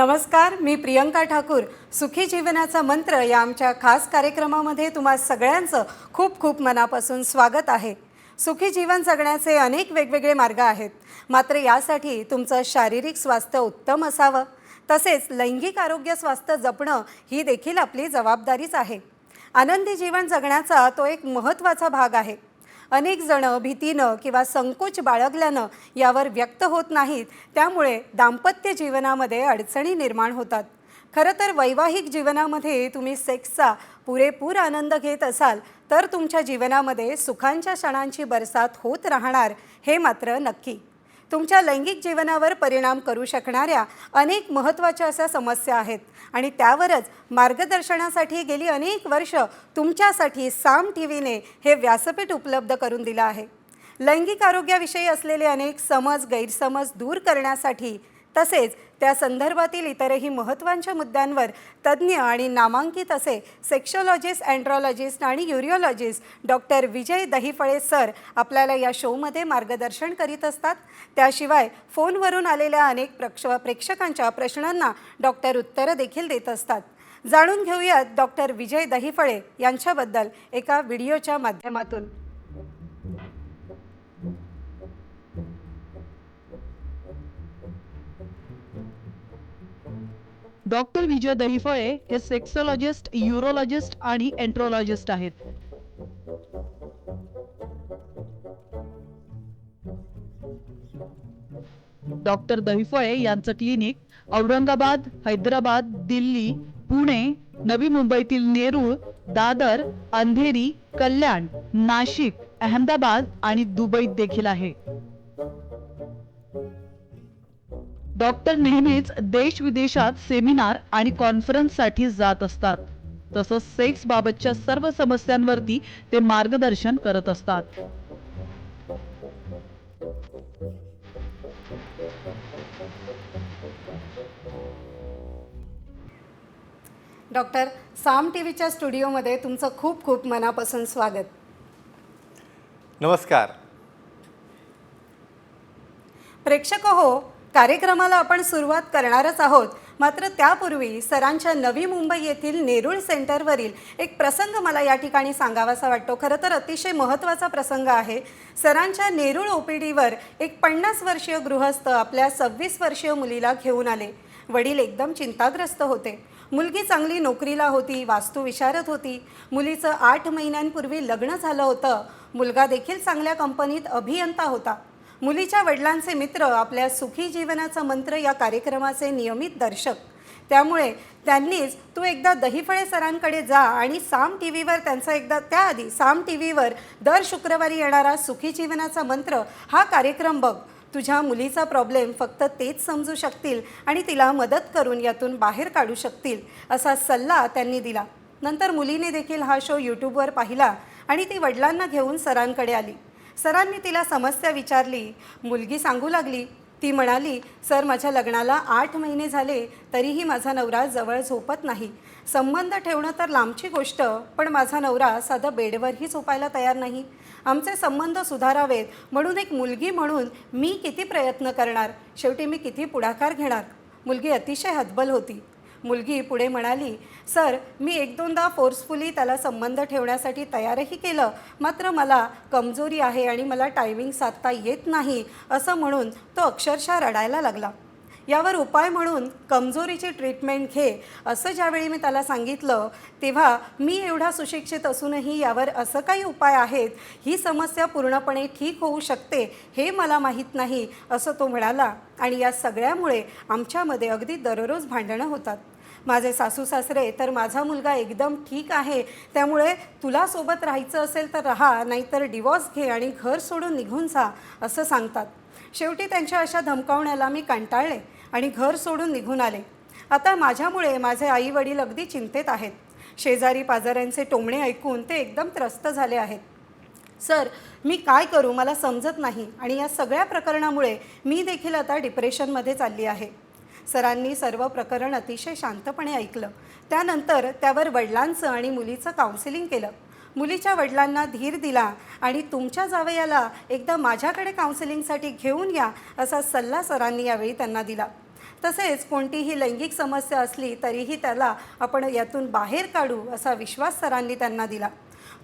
नमस्कार मी प्रियंका ठाकूर. सुखी जीवनाचा मंत्र या आमच्या खास कार्यक्रमामध्ये तुम्हा सगळ्यांचं खूप खूप मनापासून स्वागत आहे. सुखी जीवन जगण्याचे अनेक वेगवेगळे मार्ग आहेत. मात्र यासाठी तुमचं शारीरिक स्वास्थ्य उत्तम असावं. तसेच लैंगिक आरोग्य स्वास्थ्य जपणं ही देखील आपली जबाबदारीच आहे. आनंदी जीवन जगण्याचा तो एक महत्त्वाचा भाग आहे. अनेक जण भीतीनं किंवा संकोच बाळगल्यानं यावर व्यक्त होत नाहीत. त्यामुळे दाम्पत्य जीवनामध्ये अडचणी निर्माण होतात. खरं तर वैवाहिक जीवनामध्ये तुम्ही सेक्सचा पुरेपूर आनंद घेत असाल तर तुमच्या जीवनामध्ये सुखांच्या क्षणांची बरसात होत राहणार हे मात्र नक्की. तुमच्या लैंगिक जीवनावर परिणाम करू शकणाऱ्या अनेक महत्त्वाच्या अशा समस्या आहेत. आणि त्यावरच मार्गदर्शनासाठी गेली अनेक वर्ष तुमच्यासाठी साम टी व्हीने हे व्यासपीठ उपलब्ध करून दिलं आहे. लैंगिक आरोग्याविषयी असलेले अनेक समज गैरसमज दूर करण्यासाठी तसेच त्या संदर्भातील इतरही महत्त्वांच्या मुद्द्यांवर तज्ज्ञ आणि नामांकित असे सेक्शोलॉजिस्ट अँड्रॉलॉजिस्ट आणि युरिओलॉजिस्ट डॉक्टर विजय दहिफळे सर आपल्याला या शोमध्ये मार्गदर्शन करीत असतात. त्याशिवाय फोनवरून आलेल्या अनेक प्रक्ष प्रेक्षकांच्या प्रश्नांना डॉक्टर उत्तरं देखील देत असतात. जाणून घेऊयात डॉक्टर विजय दहिफळे यांच्याबद्दल एका व्हिडिओच्या माध्यमातून. डॉक्टर विजय दहिफळे हे सेक्सोलॉजिस्ट युरोलॉजिस्ट आणि एंट्रोलॉजिस्ट आहेत. डॉक्टर दहिफळे यांचं क्लिनिक औरंगाबाद हैदराबाद दिल्ली पुणे नवी मुंबईतील नेरूळ दादर अंधेरी कल्याण नाशिक अहमदाबाद आणि दुबईत देखील आहे. डॉक्टर नेहमीच देश विदेशात सेमिनार आणि कॉन्फरन्ससाठी जात असतात. तसंच सेक्स बाबतच्या सर्व समस्यांवरती ते मार्गदर्शन करत असतात. डॉक्टर साम टी व्हीच्या स्टुडिओमध्ये तुमचं खूप खूप मनापासून स्वागत. नमस्कार. प्रेक्षक हो कार्यक्रमाला आपण सुरुवात करणारच आहोत. मात्र त्यापूर्वी सरांच्या नवी मुंबई येथील नेरूळ सेंटरवरील एक प्रसंग मला या ठिकाणी सांगावासा वाटतो. खरं तर अतिशय महत्त्वाचा प्रसंग आहे. सरांच्या नेरूळ ओ पी डीवर एक पन्नास वर्षीय गृहस्थ आपल्या सव्वीस वर्षीय मुलीला घेऊन आले. वडील एकदम चिंताग्रस्त होते. मुलगी चांगली नोकरीला होती वास्तू विचारत होती. मुलीचं आठ महिन्यांपूर्वी लग्न झालं होतं. मुलगा देखील चांगल्या कंपनीत अभियंता होता. मुलीच्या वडिलांचे मित्र आपल्या सुखी जीवनाचा मंत्र या कार्यक्रमाचे नियमित दर्शक. त्यामुळे त्यांनीच तू एकदा दहीफळे सरांकडे जा आणि साम टी व्हीवर त्यांचा एकदा त्याआधी साम टी व्हीवर दर शुक्रवारी येणारा सुखी जीवनाचा मंत्र हा कार्यक्रम बघ. तुझ्या मुलीचा प्रॉब्लेम फक्त तेच समजू शकतील आणि तिला मदत करून यातून बाहेर काढू शकतील असा सल्ला त्यांनी दिला. नंतर मुलीने देखील हा शो यूट्यूबवर पाहिला आणि ती वडिलांना घेऊन सरांकडे आली. सरांनी तिला समस्या विचारली. मुलगी सांगू लागली. ती म्हणाली सर माझ्या लग्नाला आठ महिने झाले तरीही माझा नवरा जवळ झोपत नाही. संबंध ठेवणं तर लांबची गोष्ट पण माझा नवरा साधं बेडवरही झोपायला तयार नाही. आमचे संबंध सुधारावेत म्हणून एक मुलगी म्हणून मी किती प्रयत्न करणार? शेवटी मी किती पुढाकार घेणार? मुलगी अतिशय हतबल होती. मुलगी पुढे म्हणाली सर मी एक दोनदा फोर्सफुली त्याला संबंध ठेवण्यासाठी तयारही केलं. मात्र मला कमजोरी आहे आणि मला टायमिंग साधता येत नाही असं म्हणून तो अक्षरशः रडायला लागला. यावर उपाय म्हणून कमजोरीची ट्रीटमेंट घे. असं ज्यावेळी मी त्याला सांगितलं तेव्हा मी एवढा सुशिक्षित असूनही यावर असं काही उपाय आहेत ही समस्या पूर्णपणे ठीक होऊ शकते हे मला माहीत नाही असं तो म्हणाला. आणि या सगळ्यामुळे आमच्यामध्ये अगदी दररोज भांडणं होतात. माझे सासू सासरे तर माझा मुलगा एकदम ठीक आहे त्यामुळे तुला सोबत राहायचं असेल तर राहा नाहीतर डिवॉर्स घे आणि घर सोडून निघून जा असं सांगतात. शेवटी त्यांच्या अशा धमकावण्याला मी कंटाळले. आणि घर सोडून निघून आले. आता माझ्यामुळे माझे आई वडील अगदी चिंतेत आहेत. शेजारी पाजाऱ्यांचे टोमणे ऐकून ते एकदम त्रस्त झाले आहेत. सर मी काय करू मला समजत नाही आणि या सगळ्या प्रकरणामुळे मी देखील आता डिप्रेशनमध्ये चालली आहे. सरांनी सर्व प्रकरण अतिशय शांतपणे ऐकलं. त्यानंतर त्यावर वडिलांचं आणि मुलीचं काउन्सिलिंग केलं. मुलीच्या वडिलांना धीर दिला आणि तुमच्या जावयाला एकदा माझ्याकडे काउन्सिलिंगसाठी घेऊन या असा सल्ला सरांनी यावेळी त्यांना दिला. तसेच कोणतीही लैंगिक समस्या असली तरीही त्याला आपण यातून बाहेर काढू असा विश्वास सरांनी त्यांना दिला.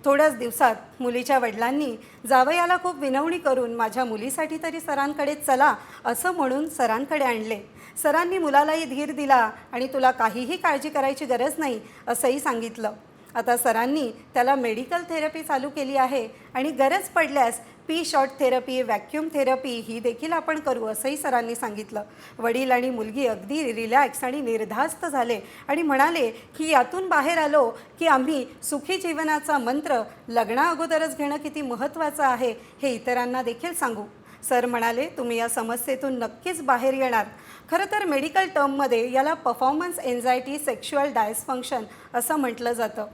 थोड्याच दिवसात मुलीच्या वडिलांनी जावयाला खूप विनवणी करून माझ्या मुलीसाठी तरी सरांकडे चला असं म्हणून सरांकडे आणले. सरांनी मुलालाही धीर दिला आणि तुला काहीही काळजी करायची गरज नाही असंही सांगितलं. आता सरांनी त्याला मेडिकल थेरपी चालू केली आहे आणि गरज पडल्यास P short therapy vacuum therapy ही देखील आपण करू असंही सरांनी सांगितलं. वडील आणि मुलगी अगदी रिलॅक्स आणि निर्धास्त झाले आणि म्हणाले की यातून बाहेर आलो की आम्ही सुखी जीवनाचा मंत्र लग्ना अगोदरच घेणं किती महत्त्वाचं आहे हे इतरांना देखील सांगू. सर म्हणाले तुम्ही या समस्येतून नक्कीच बाहेर येणार. खरं तर मेडिकल टर्ममध्ये याला परफॉर्मन्स एन्झायटी सेक्शुअल डायसफंक्शन असं म्हटलं जातं.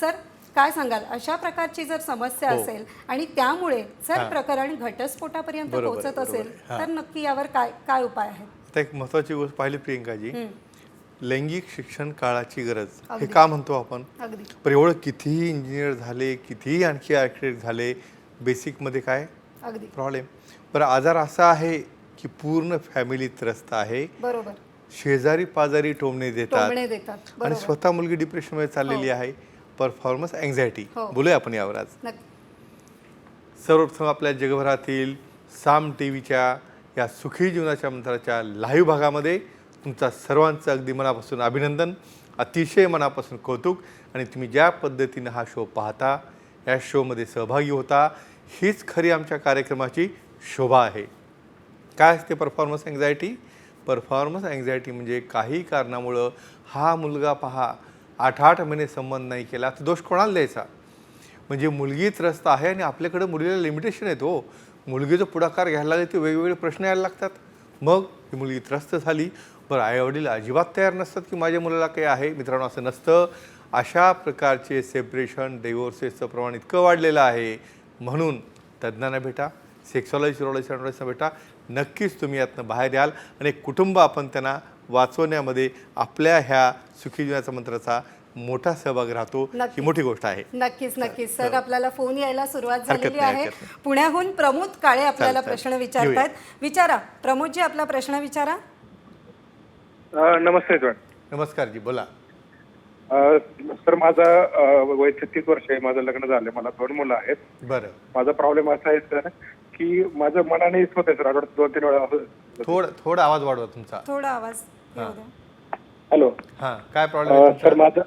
सर काय सांगाल? अशा प्रकारची जर समस्या हो. असेल आणि त्यामुळे जर हां. प्रकरण घटस्फोटापर्यंत बरोबर, पोहोचत बरोबर. असेल हां. तर नक्की यावर काय काय उपाय आहेत? आता एक महत्वाची गोष्ट पाहिली प्रियंकाजी. लैंगिक शिक्षण काळाची गरज हे अगदी. का म्हणतो आपण? अगदी. पण एवढं कितीही इंजिनियर झाले कितीही आणखी आर्किटेक्ट झाले बेसिकमध्ये काय? अगदी. प्रॉब्लेम बरं आजार असा आहे की पूर्ण फॅमिली त्रस्त आहे. बरोबर. शेजारी पाजारी टोमणे देतात. टोमणे देतात. आणि बरोबर. स्वतः मुलगी डिप्रेशनमध्ये चाललेली हो. आहे. परफॉर्मन्स अँझायटी हो. बोलूया आपण यावर आज. नक्की. सर्वप्रथम आपल्या जगभरातील साम टी व्हीच्या या सुखी जीवनाच्या मंत्राच्या लाईव्ह भागामध्ये तुमचा सर्वांचं अगदी मनापासून अभिनंदन अतिशय मनापासून कौतुक आणि तुम्ही ज्या पद्धतीनं हा शो पाहता या शोमध्ये सहभागी होता हीच खरी आमच्या कार्यक्रमाची शोभा आहे. काय असते परफॉर्मन्स अँझायटी परफॉर्मन्स अँझायटी म्हणजे काही कारणामुळं हा मुलगा पहा आठ आठ महिने संबंध नाही केला तर दोष कोणाला द्यायचा? म्हणजे मुलगी त्रस्त आहे आणि आपल्याकडे मुलीला लिमिटेशन येतो मुलगी मुलगीचा पुढाकार घ्यायला लागले ते वेगवेगळे प्रश्न यायला लागतात. मग ही मुलगी त्रस्त झाली. बरं आईवडील अजिबात तयार नसतात की माझ्या मुलाला काही आहे? मित्रांनो असं नसतं. अशा प्रकारचे सेपरेशन डिवोर्सेसचं प्रमाण इतकं वाढलेलं आहे. म्हणून तज्ज्ञांना भेटा सेक्सॉलॉजी सिरोलॉजी भेटा. नक्कीच तुम्ही यातनं बाहेर याल आणि एक कुटुंब आपण त्यांना वाचवण्यामध्ये आपल्या ह्या सुखी जीवनाचा मंत्राचा मोठा सहभाग राहतो ही. मोठी गोष्ट आहे. नक्कीच नक्कीच. सर आपल्याला फोन यायला सुरुवात झालेली नाही, आहे. पुण्याहून प्रमोद काळे आपल्याला प्रश्न चालेल. विचारतायत. विचारा प्रमोदजी आपला प्रश्न विचारा. नमस्ते सर नमस्कार जी बोला. सर माझा वय छत्तीस वर्ष आहे. माझं लग्न झालंय मला दोन मुलं आहेत. बरं. माझा प्रॉब्लेम असा आहे सर की माझं मनाने होत आहे सर. आठवड्यात दोन तीन वेळा. थोडं थोडा आवाज वाढवा तुमचा. थोडा आवाज. हॅलो. हां काय प्रॉब्लेम सर माझं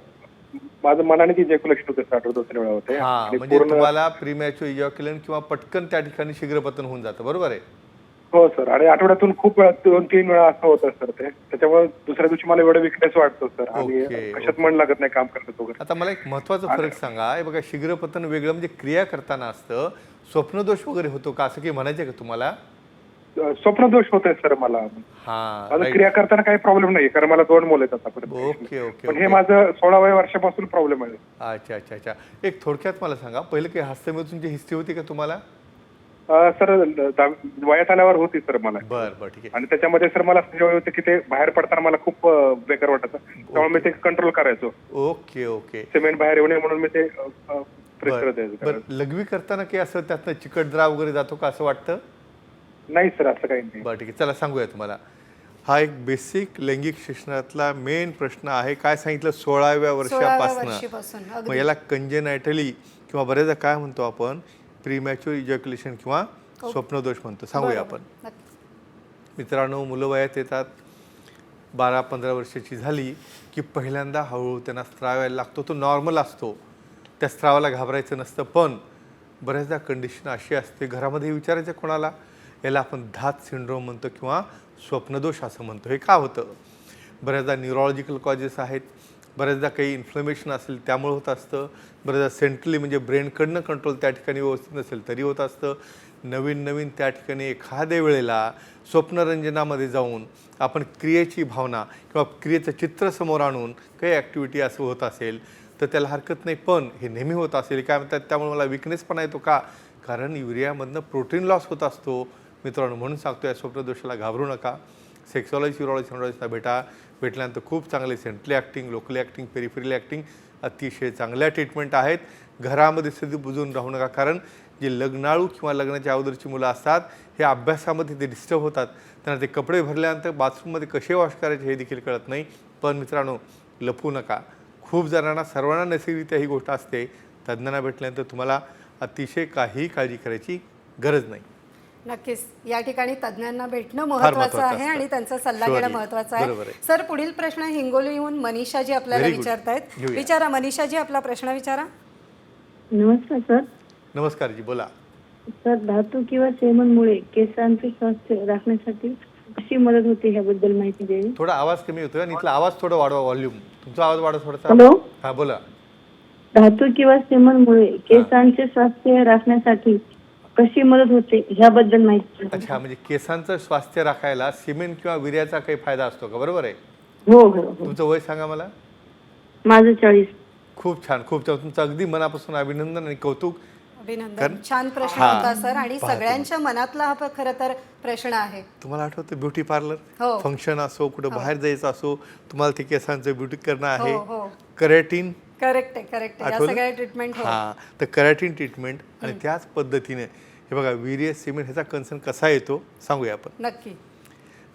माझं मनाने की इजॅक्युलेशन होते सर आठवड्यात दोन वेळा होते. हां आणि म्हणजे पूर्ण तुम्हाला प्रीमॅच्युअर इजॉक्युलन किंवा पटकन त्या ठिकाणी शीघ्रपतन होऊन जातं बरोबर आहे? हो सर. आणि आठवड्यातून खूप वेळा दोन तीन वेळा असं होतं सर ते. त्याच्यामुळे दुसऱ्या दिवशी मला एवढं विकनेस वाटतो सर. आणि कशात मन लागत नाही काम करण्यात वगैरे. आता मला एक महत्त्वाचा फरक सांगा. हे बघा शीघ्रपतन वेगळं म्हणजे क्रिया करताना असतं स्वप्नदोष वगैरे होतो का? असं काही म्हणायचं का तुम्हाला? स्वप्नदोष होत आहे सर मला. हां माझं. क्रिया करताना काही प्रॉब्लेम नाही कारण मला दोन मुलं आहेत आतापर्यंत ओके ओके पण हे माझं सोळाव्या वर्षापासून प्रॉब्लेम आहे. अच्छा अच्छा अच्छा. एक थोडक्यात मला सांगा पहिलं काही हस्तमेतूनची हिस्ट्री होती का तुम्हाला? अ, सर वयात आल्यावर होती सर मला. बरं बरं ठीक आहे. आणि त्याच्यामध्ये सर मला जेव्हा होते की ते बाहेर पडताना मला खूप अ, बेकार वाटत त्यामुळे मी ते कंट्रोल करायचो. Okay okay. सिमेंट बाहेर येऊ नये म्हणून मी ते बरं द्यायचो बरं लघवी करताना काही असं त्यातनं चिकट द्राव वगैरे जातो का असं वाटतं? नाही सर असं काही नाही. बरं ठीक आहे. चला सांगूया तुम्हाला. हा एक बेसिक लैंगिक शिक्षणातला मेन प्रश्न आहे. काय सांगितलं? सोळाव्या वर्षापासनं. वर्षीपासून मग अगदी याला कंजेनायटली किंवा बरेचदा काय म्हणतो आपण? प्रीमॅच्युअर इजॅक्युलेशन किंवा स्वप्नदोष म्हणतो. सांगूया. आपण. नक्की. मित्रांनो मुलं वयात येतात. बारा पंधरा वर्षाची झाली की पहिल्यांदा हळूहळू त्यांना स्त्राव यायला लागतो. तो नॉर्मल असतो. त्या स्त्रावाला घाबरायचं नसतं. पण बऱ्याचदा कंडिशन अशी असते. घरामध्ये विचारायचं कोणाला? याला आपण धात सिंड्रोम म्हणतो किंवा स्वप्नदोष असं म्हणतो. हे का होतं? बऱ्याचदा न्यूरोलॉजिकल कॉजेस आहेत. बऱ्याचदा काही इन्फ्लमेशन असेल त्यामुळे होत असतं. बऱ्याचदा सेंट्रली म्हणजे ब्रेनकडनं कंट्रोल त्या ठिकाणी व्यवस्थित नसेल तरी होत असतं. नवीन नवीन त्या ठिकाणी एखाद्या वेळेला स्वप्नरंजनामध्ये जाऊन आपण क्रियेची भावना किंवा क्रियेचं चित्र समोर आणून काही ॲक्टिव्हिटी असं होत असेल तर त्याला हरकत नाही. पण हे नेहमी होत असेल. काय म्हणतात? त्यामुळे मला विकनेस पण येतो का? कारण युरियामधनं प्रोटीन लॉस होत असतो. मित्रांनो म्हणून सांगतो या स्वप्नदोषाला घाबरू नका. सेक्सॉलॉजी युरॉलॉजी सेनॉलॉजीला भेटा. भेटल्यानंतर खूप चांगले centrally acting local acting peripherally acting अतिशय चांगल्या ट्रीटमेंट आहेत. घरामध्ये स्थिती बुजून राहू नका. कारण जे लग्नाळू किंवा लग्नाच्या अगोदरची मुलं असतात हे अभ्यासामध्ये ते डिस्टर्ब होतात. त्यांना ते कपडे भरल्यानंतर बाथरूममध्ये कसे वॉश करायचे हे देखील कळत नाही. पण मित्रांनो लपू नका. खूप जणांना सर्वांना नैसर्गिकरित्या ही गोष्ट असते. तज्ज्ञांना भेटल्यानंतर तुम्हाला अतिशय काही काळजी करायची गरज नाही. नक्कीच. या ठिकाणी तज्ज्ञांना भेटणं महत्वाचं महत्त्वाचं आहे. आणि त्यांचा सल्ला. घेणं महत्वाचं आहे. सर पुढील प्रश्न हिंगोलीहून मनीषाजी आपल्याला. विचारतायत. विचारा मनीषाजी आपला प्रश्न विचारा. नमस्कार सर. नमस्कार जी बोला. सर धातू किंवा सेवनमुळे केसांचे स्वास्थ्य राखण्यासाठी कशी मदत होते ह्याबद्दल माहिती द्यावी? थोडा आवाज कमी होतोय आणि इथला आवाज थोडा वाढवा व्हॉल्यूम तुमचा आवाज वाढवा थोडासा. हॅलो? हा बोला. धातू किंवा सेवनमुळे केसांचे स्वास्थ्य राखण्यासाठी कशी मदत होते ह्याबद्दल माहिती. अच्छा म्हणजे केसांचं स्वास्थ्य राखायला सिमेंट किंवा विर्याचा काही फायदा असतो का? बरोबर आहे? हो हो हो. तुमचं वय सांगा मला. माझं चाळीस. खूप छान खूप छान. तुमचं अगदी मनापासून अभिनंदन आणि कौतुक. अभिनंदन. कारण- छान प्रश्न हा. होता सर आणि पाहतो. सगळ्यांच्या मनातला हा प- खरं तर प्रश्न आहे. तुम्हाला आठवतं ब्युटी पार्लर? हो. फंक्शन असो कुठं बाहेर जायचं असो तुम्हाला ते केसांचं ब्युटी करणं आहे. हो हो. करेटिन करेक्ट आहे करेक्ट आहे. या आठवलं? सगळ्या ट्रीटमेंट हो. हा तर कॅरेटिन ट्रीटमेंट आणि त्याच पद्धतीने हे बघा वीर्य सिमेंट ह्याचा कन्सर्न कसा येतो सांगूया आपण. नक्की.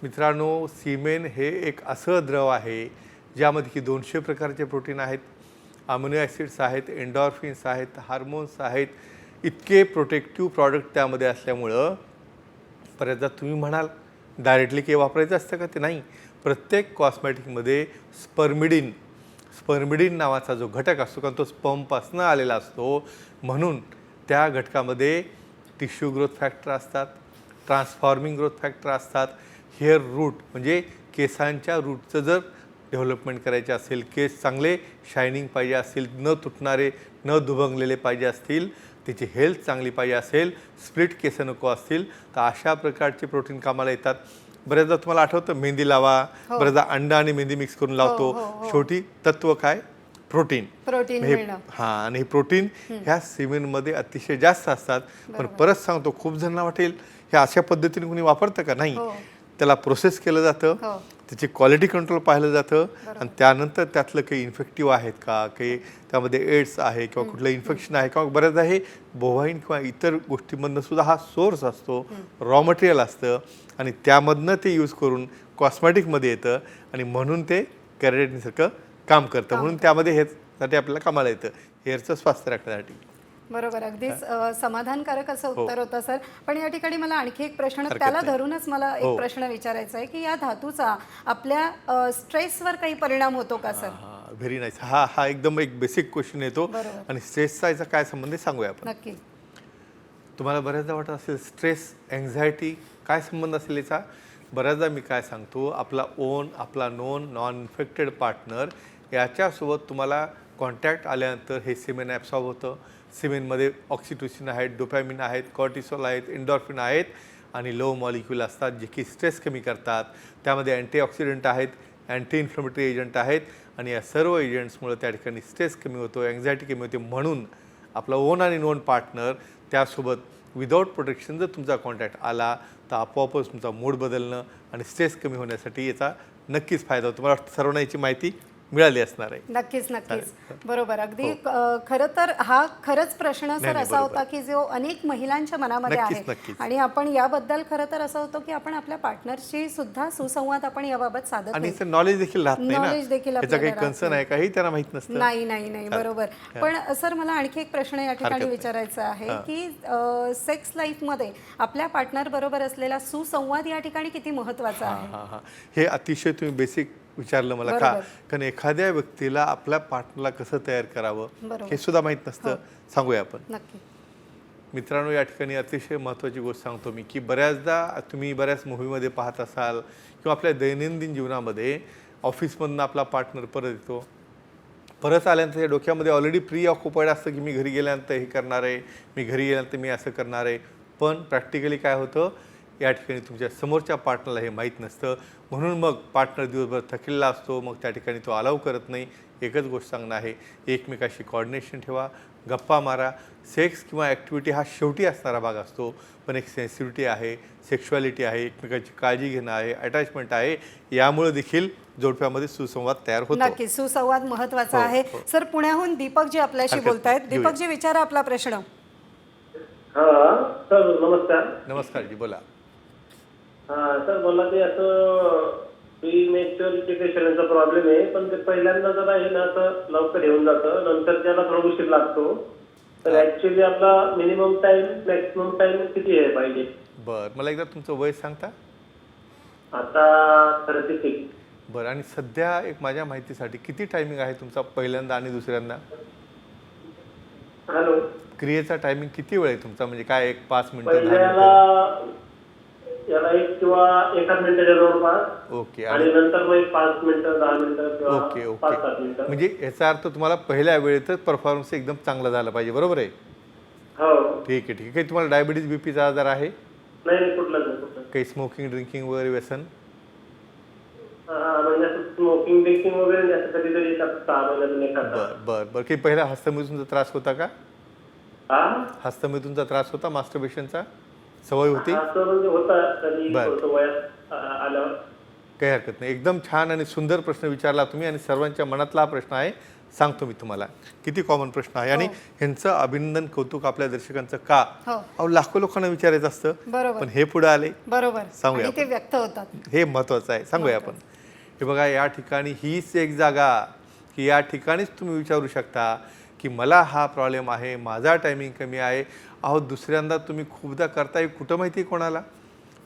मित्रांनो सिमेन हे एक असं द्रव आहे ज्यामध्ये की दोनशे प्रकारचे प्रोटीन आहेत. अमिनो ॲसिड्स आहेत एन्डॉर्फिन्स आहेत हार्मोन्स आहेत. इतके प्रोटेक्टिव्ह प्रॉडक्ट त्यामध्ये असल्यामुळं बऱ्याचदा तुम्ही म्हणाल डायरेक्टली काही वापरायचं असतं का ते नाही. प्रत्येक कॉस्मॅटिकमध्ये स्पर्मिडिन स्पर्मिडिन नावाचा जो घटक असतो कारण तो स्पमपासनं आलेला असतो म्हणून त्या घटकामध्ये टिश्यू ग्रोथ फॅक्टर असतात ट्रान्सफॉर्मिंग ग्रोथ फॅक्टर असतात. हेअर रूट म्हणजे केसांच्या रूटचं जर डेव्हलपमेंट करायचे असेल केस चांगले शायनिंग पाहिजे असतील न तुटणारे न दुभंगलेले पाहिजे असतील त्याची हेल्थ चांगली पाहिजे असेल स्प्लिट केस नको असतील तर अशा प्रकारचे प्रोटीन कामाला येतात. बऱ्याचदा तुम्हाला आठवतं मेहंदी लावा बऱ्याचदा अंडा आणि मेहंदी मिक्स करून लावतो. हो, हो. शेवटी तत्व काय? प्रोटीन. प्रोटीन हे हा आणि हे प्रोटीन ह्या सिमेंटमध्ये अतिशय जास्त असतात. पण परत सांगतो खूप जणांना वाटेल हे अशा पद्धतीने कोणी वापरतं का? नाही. हो. त्याला प्रोसेस केलं जातं. हो. त्याची क्वालिटी कंट्रोल पाहिलं जातं. आणि त्यानंतर त्यातलं काही इन्फेक्टिव्ह आहेत का? काही त्यामध्ये एड्स आहे किंवा कुठलं इन्फेक्शन आहे किंवा बऱ्याचदा हे बोव्हाईन किंवा इतर गोष्टींमधनं सुद्धा हा सोर्स असतो. रॉ मटेरियल असतं. आणि त्यामधनं ते यूज करून कॉस्मॅटिकमध्ये येतं. आणि म्हणून ते कॅरेटिनसारखं काम करतं. म्हणून त्यामध्ये हेसाठी आपल्याला कामाला येतं. हेअरचं स्वास्थ्य राखण्यासाठी. बरोबर अगदीच. समाधानकारक असं उत्तर होतं सर. पण या ठिकाणी मला आणखी एक प्रश्न त्याला. धरूनच मला हो. एक प्रश्न विचारायचा आहे की या धातूचा आपल्या स्ट्रेसवर काही परिणाम होतो का सर? हा व्हेरी नाईस हा हा एकदम एक बेसिक क्वेश्चन येतो. आणि स्ट्रेसचा याचा काय संबंध सांगूया आपण. नक्की. तुम्हाला बऱ्याचदा वाटत असेल स्ट्रेस अँझायटी काय संबंध असेल याचा? बऱ्याचदा मी काय सांगतो आपला ओन आपला नोन नॉन इन्फेक्टेड पार्टनर याच्यासोबत तुम्हाला कॉन्टॅक्ट आल्यानंतर हे सिमेंट ॲब्सॉर्ब होतं. सिमेंटमध्ये ऑक्सिटोसिन आहेत डोपॅमिन आहेत कॉर्टिसॉल आहेत इंडॉर्फिन आहेत आणि लो मॉलिक्यूल असतात जे की स्ट्रेस कमी करतात. त्यामध्ये अँटीऑक्सिडंट आहेत अँटी इन्फ्लमेटरी एजंट आहेत आणि या सर्व एजंट्समुळे त्या ठिकाणी स्ट्रेस कमी होतो अँझायटी कमी होते म्हणून आपला ओन आणि नोन पार्टनर त्यासोबत विदाऊट प्रोटेक्शन जर तुमचा कॉन्टॅक्ट आला तर आपोआपच तुमचा मूड बदलणं आणि स्ट्रेस कमी होण्यासाठी याचा नक्कीच फायदा होतो. मला सर्वांना याची माहिती मिळाली असणार आहे. नक्कीच नक्कीच. बरोबर. अगदी अ, खरं तर हा खरंच प्रश्न सर हो. असा. होता की जो अनेक महिलांच्या मनामध्ये आहे. आणि आपण याबद्दल खरं तर असं होतं की आपण आपल्या पार्टनरशी सुद्धा सुसंवाद आपण याबाबत साधत आणि नॉलेज देखील Knowledge देखील काही कन्सर्न आहे काही त्यांना माहीत नसतं. नाही नाही नाही. बरोबर. पण सर मला आणखी एक प्रश्न या ठिकाणी. विचारायचा आहे की सेक्स लाईफमध्ये आपल्या पार्टनर बरोबर असलेला सुसंवाद या ठिकाणी किती महत्त्वाचा आहे? हां हां. हे अतिशय तुम्ही बेसिक विचारलं मला का. कारण एखाद्या व्यक्तीला आपल्या पार्टनरला कसं तयार करावं. हे सुद्धा माहीत नसतं. सांगूया आपण. नक्की. मित्रांनो या ठिकाणी अतिशय महत्त्वाची गोष्ट सांगतो मी की बऱ्याचदा तुम्ही बऱ्याच मूव्हीमध्ये पाहत असाल किंवा आपल्या दैनंदिन जीवनामध्ये ऑफिसमधनं आपला पार्टनर परत येतो. परत आल्यानंतर त्या डोक्यामध्ये ऑलरेडी प्री ऑक्युपाईड असतं की मी घरी गेल्यानंतर हे करणार आहे मी घरी गेल्यानंतर मी असं करणार आहे. पण प्रॅक्टिकली काय होतं या ठिकाणी तुमच्या समोरच्या पार्टनरला हे माहीत नसतं. म्हणून मग पार्टनर दिवसभर थकलेला असतो. मग त्या ठिकाणी तो अलाव करत नाही. एकच गोष्ट सांगणं आहे. एकमेकाशी कॉर्डिनेशन ठेवा. गप्पा मारा. सेक्स किंवा ॲक्टिव्हिटी हा शेवटी असणारा भाग असतो. पण एक सेन्सिटिव्हिटी आहे. सेक्शुअलिटी आहे. एकमेकाची काळजी घेणं आहे. अटॅचमेंट आहे. यामुळे देखील जोडप्यामध्ये सुसंवाद तयार होतो. नक्की सुसंवाद महत्त्वाचा हो, आहे. हो. सर पुण्याहून दीपकजी आपल्याशी बोलतायत. दीपकजी विचारा आपला प्रश्न. हा सर नमस्कार. नमस्कार जी बोला. हा सर मला ते असं प्री मेच्युरिटी पेशंटचा प्रॉब्लेम आहे पण ते पहिल्यांदा जर आहे ना असं लवकर येऊन जातं. नंतर त्याला थोडा उशीर लागतो. तर ऍक्च्युली आपला मिनिमम टाइम मॅक्सिमम टाइम किती आहे पाहिजे? बरं मला एकदा तुमचं वय सांगता? आता थर्टी सिक्स बरं आणि सध्या एक माझ्या माहितीसाठी किती टायमिंग आहे तुमचा पहिल्यांदा आणि दुसऱ्यांदा? हॅलो क्रियेचा टायमिंग किती वेळ आहे तुमचा? म्हणजे काय एक पाच मिनिटं दहा पहिल्याला मिनिटं? याला एक किंवा एकाच मिनिटाच्या जवळपास. ओके आणि आणि नंतर मग एक पाच मिनिटं दहा मिनिटं ओके किंवा पाच सात ओके मिनिटं. म्हणजे याचा अर्थ तुम्हाला पहिल्या वेळेतच परफॉर्मन्स एकदम चांगला झाला पाहिजे बरोबर आहे? हो. ठीक आहे ठीक आहे. काही तुम्हाला डायबिटीज बीपीचा आजार आहे? नाही नाही कुठलं नाही कुठलं काही स्मोकिंग ड्रिंकिंग वगैरे व्यसन? म्हणजे असं स्मोकिंग ड्रिंकिंग वगैरे नाही असं कधीतरी एखाद सहा महिन्यातून एखादा. बरं बरं बरं. काही पहिला हस्तमिथूनचा त्रास होता का? हा? हस्तमिथूनचा त्रास होता मास्टरबेशनचा सवय होती? असं म्हणजे होता कधी बरं. थोडंसं वयात आ- आल्यावर. काही हरकत नाही. एकदम छान आणि सुंदर प्रश्न विचारला तुम्ही आणि सर्वांच्या मनातला हा प्रश्न आहे सांगतो मी तुम्हाला. किती कॉमन प्रश्न आहे. आणि ह्यांचं अभिनंदन कौतुक आपल्या दर्शकांचं का? हो. अहो लाखो लोकांना विचारायचं असतं. बरोबर. पण हे पुढे आले. बरोबर. सांगूया ते व्यक्त होतात. हे महत्त्वाचं आहे. सांगूया आपण. हे बघा या ठिकाणी हीच एक जागा की या ठिकाणीच तुम्ही विचारू शकता. की मला हा प्रॉब्लेम आहे माझा टायमिंग कमी आहे. अहो दुसऱ्यांदा तुम्ही खूपदा करताय कुठं माहिती आहे कोणाला?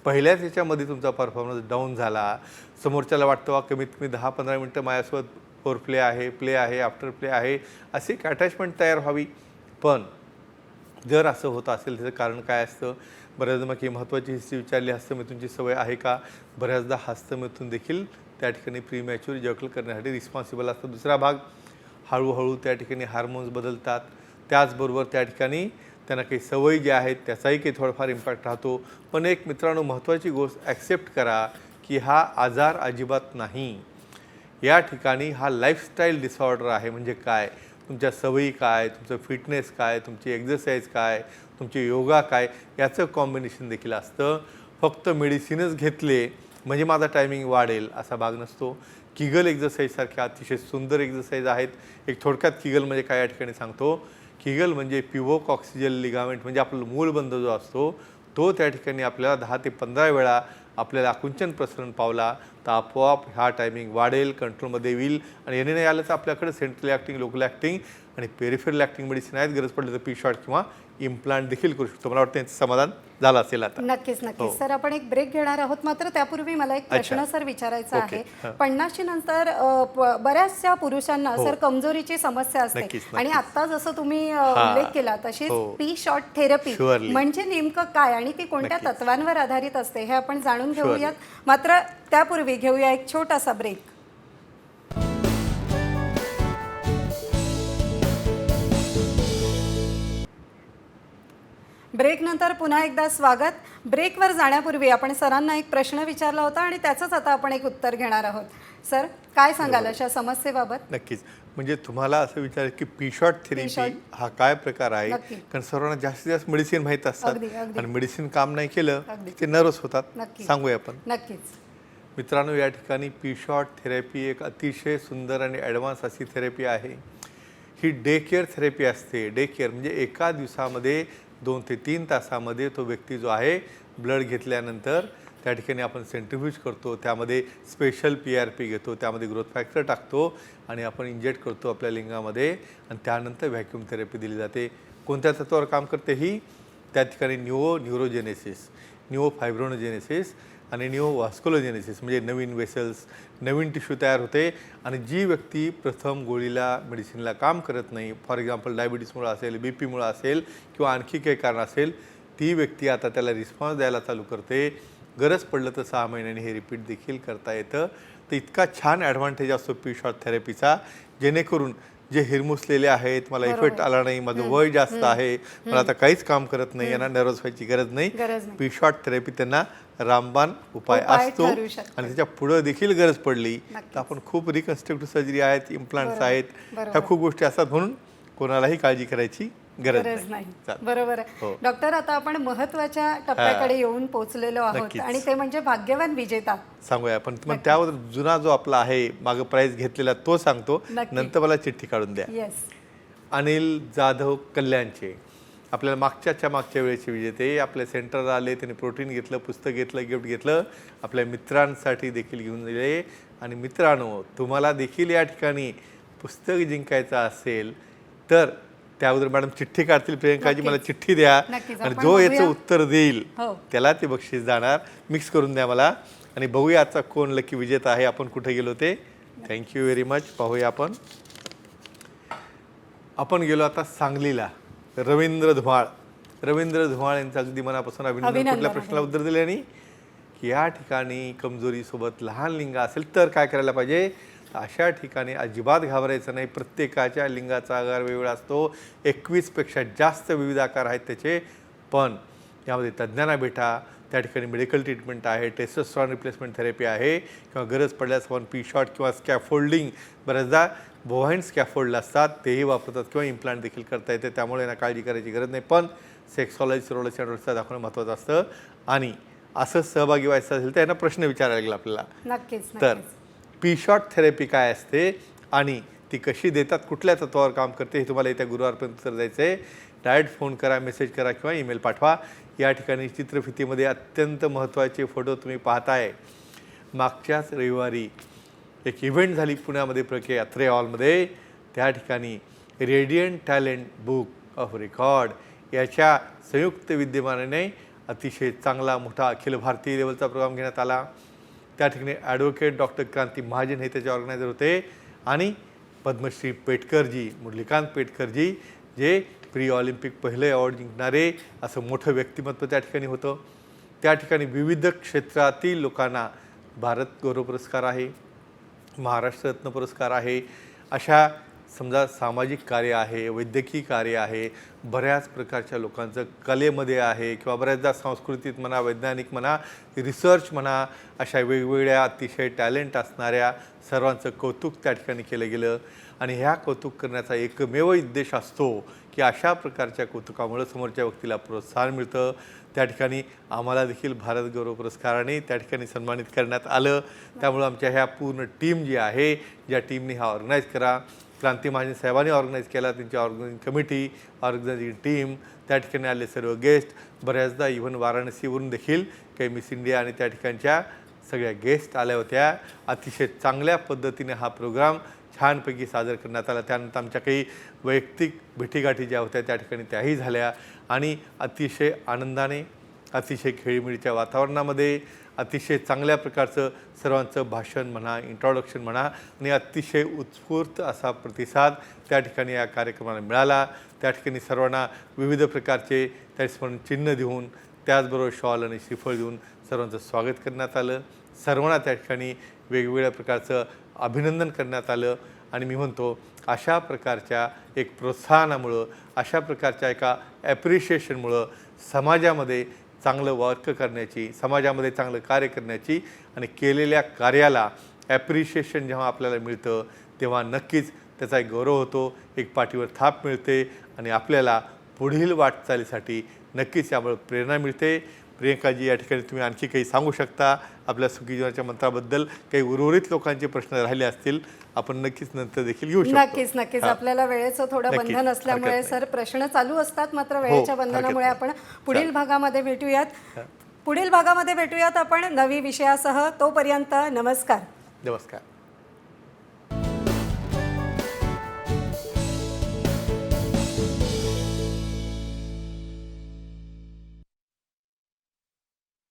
पहिल्याच याच्यामध्ये तुमचा परफॉर्मन्स डाऊन झाला. समोरच्याला वाटतं वा कमीत कमी दहा पंधरा मिनटं माझ्यासोबत फोर प्ले आहे प्ले आहे आफ्टर प्ले आहे. अशी एक अटॅचमेंट तयार व्हावी. पण जर असं होत असेल त्याचं कारण काय असतं? बऱ्याचदा मग ही महत्त्वाची हिस्ट्री विचारली हस्तमेथूनची सवय आहे का? बऱ्याचदा हस्तमेथून देखील त्या ठिकाणी प्री मॅच्युअर जकल करण्यासाठी रिस्पॉन्सिबल असतं. दुसरा भाग हळूहळू त्या ठिकाणी हार्मोन्स बदलतात. त्याचबरोबर त्या ठिकाणी त्यांना काही सवयी ज्या आहेत त्याचाही काही थोडाफार इम्पॅक्ट राहतो. पण एक मित्रांनो महत्त्वाची गोष्ट ॲक्सेप्ट करा की हा आजार अजिबात नाही. या ठिकाणी हा लाईफस्टाईल डिसऑर्डर आहे म्हणजे काय? तुमच्या सवयी काय? तुमचं फिटनेस काय? तुमची एक्झरसाईज काय? तुमचे योगा काय? याचं कॉम्बिनेशन देखील असतं. फक्त मेडिसिनच घेतले म्हणजे माझा टायमिंग वाढेल असा भाग नसतो. किगल एक्झरसाईजसारख्या अतिशय सुंदर एक्झरसाईज आहेत. एक थोडक्यात किगल म्हणजे काय या ठिकाणी सांगतो. किगल म्हणजे पिवोक ऑक्सिजन लिगामेंट म्हणजे आपला मूलबंध जो असतो तो त्या ठिकाणी आपल्याला दहा ते पंधरा वेळा आपल्याला आकुंचन प्रसरण पावला तर आपोआप हा टायमिंग वाढेल कंट्रोलमध्ये येईल आणि याने नाही आलं तर आपल्याकडे सेंट्रल ॲक्टिंग लोकल ॲक्टिंग आणि पेरिफेरल ॲक्टिंग मेडिसिन आहेत. गरज पडली तर पी शॉट किंवा इम्प्लांट देखील करू शकतो मला वाटतं समाधान झालं असेल आता नक्कीच हो. नक्कीच सर आपण एक ब्रेक घेणार आहोत मात्र त्यापूर्वी मला एक प्रश्न. सर विचारायचा आहे हां. पन्नाशी नंतर बऱ्याचशा पुरुषांना हो. सर कमजोरीची समस्या असते आणि. आता जसं तुम्ही हां. उल्लेख केला तशीच हो. P short therapy. म्हणजे नेमकं काय आणि ती कोणत्या. तत्वांवर आधारित असते हे आपण जाणून. घेऊयात मात्र त्यापूर्वी घेऊया एक छोटासा ब्रेक ब्रेक नंतर पुन्हा एकदा स्वागत ब्रेकवर जाण्यापूर्वी आपण सरांना एक प्रश्न विचारला होता आणि त्याचंच आता आपण एक उत्तर घेणार आहोत सर काय सांगाल अशा समस्येबाबत नक्कीच म्हणजे तुम्हाला असं विचार की पी शॉट थेरपी. हा काय प्रकार आहे. कारण सर्वांना जास्तीत जास्त मेडिसिन माहीत असतात. आणि मेडिसिन काम नाही केलं. ते नर्वस होतात. सांगूया आपण नक्कीच मित्रांनो या ठिकाणी पी शॉट थेरपी एक अतिशय सुंदर आणि ॲडव्हान्स अशी थेरपी आहे ही डे केअर थेरपी असते. डे केअर म्हणजे एका दिवसामध्ये दोन ते तीन तासामध्ये तो व्यक्ती जो आहे ब्लड घेतल्यानंतर त्या ठिकाणी आपण सेंट्रिफ्यूज करतो त्यामध्ये स्पेशल पी आर पी घेतो त्यामध्ये ग्रोथ फॅक्टर टाकतो आणि आपण इंजेक्ट करतो आपल्या लिंगामध्ये आणि त्यानंतर व्हॅक्यूम थेरपी दिली जाते. कोणत्या तत्वावर काम करते ही? त्या ठिकाणी न्यूओ न्युरोजेनेसिस न्यूओ फायब्रोनोजेनेसिस आणि न्यू व्हास्कोलोजेनेसिस म्हणजे नवीन वेसल्स नवीन टिश्यू तयार होते. आणि जी व्यक्ती प्रथम गोळीला मेडिसिनला काम करत नाही फॉर एक्झाम्पल डायबिटीसमुळं असेल बी पीमुळं असेल किंवा आणखी काही कारण असेल ती व्यक्ती आता त्याला रिस्पॉन्स द्यायला चालू करते. गरज पडलं तर सहा महिन्यांनी हे रिपीट देखील करता येतं. तर इतका छान ॲडव्हान्टेज असतो पी शॉर्ट थेरपीचा जेणेकरून जे हिरमुसलेले आहेत मला इफेक्ट आला नाही माझं वय जास्त आहे मला आता काहीच काम करत नाही यांना नर्वस व्हायची गरज नाही. पी शॉट थेरपी त्यांना रामबाण उपाय असतो. आणि त्याच्या पुढं देखील गरज पडली. तर आपण खूप रिकन्स्ट्रक्टिव्ह सर्जरी आहेत इम्प्लांट्स आहेत. ह्या खूप गोष्टी असतात म्हणून कोणालाही काळजी करायची गरज नाही. बरोबर हो. आहे डॉक्टर आता आपण महत्त्वाच्या टप्प्याकडे येऊन पोहोचलेलो आहोत. आणि ते म्हणजे भाग्यवान विजेता. सांगूया आपण. त्यावर जुना जो आपला आहे मागं प्राईज घेतलेला तो सांगतो. नंतर मला चिठ्ठी काढून द्या. येस अनिल जाधव कल्याणचे. आपल्याला मागच्याच्या मागच्या वेळेचे विजेते. आपल्या सेंटरला आले त्यांनी प्रोटीन घेतलं पुस्तक घेतलं गिफ्ट घेतलं. आपल्या मित्रांसाठी देखील घेऊन दिले आणि मित्रांनो तुम्हाला देखील या ठिकाणी पुस्तक जिंकायचं असेल तर त्या अगोदर मॅडम चिठ्ठी काढतील प्रियंकाजी मला चिठ्ठी द्या. नक्कीच. आणि आपण जो याचं. उत्तर देईल हो. त्याला ते बक्षीस जाणार. मिक्स करून द्या मला. आणि बघूया आजचा कोण लकी विजेता आहे आपण कुठे गेलो ते. थँक्यू व्हेरी मच पाहूया आपण. आपण गेलो आता सांगलीला. रवींद्र धुमाळ रवींद्र धुमाळ यांचं अगदी मनापासून अभिनंदन. अभिनंदन कुठल्या आहे. प्रश्नाला उत्तर दिले आणि की या ठिकाणी कमजोरीसोबत लहान लिंग असेल तर काय करायला पाहिजे? अशा ठिकाणी अजिबात घाबरायचं नाही. प्रत्येकाच्या लिंगाचा आकार वेगळा असतो. एकवीसपेक्षा जास्त विविध आकार आहेत त्याचे. पण यामध्ये तज्ज्ञांना भेटा. त्या ठिकाणी मेडिकल ट्रीटमेंट आहे टेस्टोस्ट्रॉन रिप्लेसमेंट थेरपी आहे किंवा गरज पडल्यास वन पी शॉट किंवा स्कॅफोल्डिंग बऱ्याचदा बोहाइंड स्कॅफोल्ड असतात. तेही वापरतात किंवा इम्प्लांट देखील करता येते. त्यामुळे यांना काळजी करायची गरज नाही. पण सेक्सॉलॉजी सिरोलॉजी अँड दाखवणं महत्त्वाचं असतं. आणि असं सहभागी व्हायचं असेल तर यांना प्रश्न विचारायला लागेल आपल्याला. नक्कीच तर पी शॉट थेरपी काय असते आणि ती कशी देतात कुठल्या तत्वावर काम करते हे तुम्हाला येत्या गुरुवारपर्यंत उत्तर द्यायचं आहे. डायरेक्ट फोन करा मेसेज करा किंवा ईमेल पाठवा. या ठिकाणी चित्रफितीमध्ये अत्यंत महत्त्वाचे फोटो तुम्ही पाहताय. मागच्याच रविवारी एक इव्हेंट झाली पुण्यामध्ये प्रके अत्रे हॉलमध्ये. त्या ठिकाणी radiant talent book of record याच्या संयुक्त विद्यमानाने अतिशय चांगला मोठा अखिल भारतीय लेवलचा प्रोग्राम घेण्यात आला. त्या ठिकाणी ॲडव्होकेट डॉक्टर क्रांती महाजन हे त्याचे ऑर्गनायझर होते. आणि पद्मश्री पेटकरजी मुरलीकांत पेटकरजी जे प्री ऑलिम्पिक पहिले अवॉर्ड जिंकणारे असं मोठं व्यक्तिमत्व त्या ठिकाणी होतं. त्या ठिकाणी विविध क्षेत्रातील लोकांना भारत गौरव पुरस्कार आहे महाराष्ट्र रत्न पुरस्कार आहे. अशा समजा सामाजिक कार्य आहे वैद्यकीय कार्य आहे बऱ्याच प्रकारच्या लोकांचं कलेमध्ये आहे किंवा बऱ्याचदा सांस्कृतिक म्हणा वैज्ञानिक म्हणा रिसर्च म्हणा अशा वेगवेगळ्या अतिशय टॅलेंट असणाऱ्या सर्वांचं कौतुक त्या ठिकाणी केलं गेलं. आणि ह्या कौतुक करण्याचा एकमेव उद्देश असतो की अशा प्रकारच्या कौतुकामुळं समोरच्या व्यक्तीला प्रोत्साहन मिळतं. त्या ठिकाणी आम्हाला देखील भारत गौरव पुरस्काराने त्या ठिकाणी सन्मानित करण्यात आलं. त्यामुळं आमच्या ह्या पूर्ण टीम जी आहे ज्या टीमने हा ऑर्गनाईज करा. क्रांती महाजन साहेबांनी ऑर्गनाईज केला त्यांची ऑर्गनायझिंग कमिटी ऑर्गनायझिंग टीम त्या ठिकाणी आले सर्व गेस्ट बऱ्याचदा इव्हन वाराणसीवरून देखील काही मिस इंडिया आणि त्या ठिकाणच्या सगळ्या गेस्ट आल्या होत्या. अतिशय चांगल्या पद्धतीने हा प्रोग्राम छानपैकी सादर करण्यात आला. त्यानंतर आमच्या काही वैयक्तिक भेटीगाठी ज्या होत्या त्या ठिकाणी त्याही झाल्या. आणि अतिशय आनंदाने अतिशय खेळीमेळीच्या वातावरणामध्ये अतिशय चांगल्या प्रकारचं सर्वांचं भाषण म्हणा इंट्रोडक्शन म्हणा आणि अतिशय उत्स्फूर्त असा प्रतिसाद त्या ठिकाणी या कार्यक्रमाला मिळाला. त्या ठिकाणी सर्वांना विविध प्रकारचे त्या चिन्ह देऊन त्याचबरोबर शॉल आणि श्रीफळ देऊन सर्वांचं स्वागत करण्यात आलं. सर्वांना त्या ठिकाणी वेगवेगळ्या प्रकारचं अभिनंदन करण्यात आलं. आणि मी म्हणतो अशा प्रकारच्या एक प्रोत्साहनामुळं अशा प्रकारच्या एका ॲप्रिशिएशनमुळं समाजामध्ये चांगलं वर्क करण्याची समाजामध्ये चांगलं कार्य करण्याची आणि केलेल्या कार्याला ॲप्रिशिएशन जेव्हा आपल्याला मिळतं तेव्हा नक्कीच त्याचा एक गौरव होतो एक पाठीवर थाप मिळते आणि आपल्याला पुढील वाटचालीसाठी नक्कीच यामुळे प्रेरणा मिळते. प्रियंकाजी या ठिकाणी तुम्ही आणखी काही सांगू शकता आपल्या सुखी जीवनाच्या मंत्राबद्दल? काही उर्वरित लोकांचे प्रश्न राहिले असतील आपण नक्कीच नंतर देखील घेऊ शकतो. नक्कीच नक्कीच. हां. आपल्याला वेळेचं थोडं बंधन असल्यामुळे सर प्रश्न चालू असतात मात्र वेळेच्या हरकत बंधनामुळे. आपण पुढील. भागामध्ये भेटूयात. पुढील भागामध्ये भेटूयात आपण नवी विषयासह. तोपर्यंत नमस्कार. नमस्कार.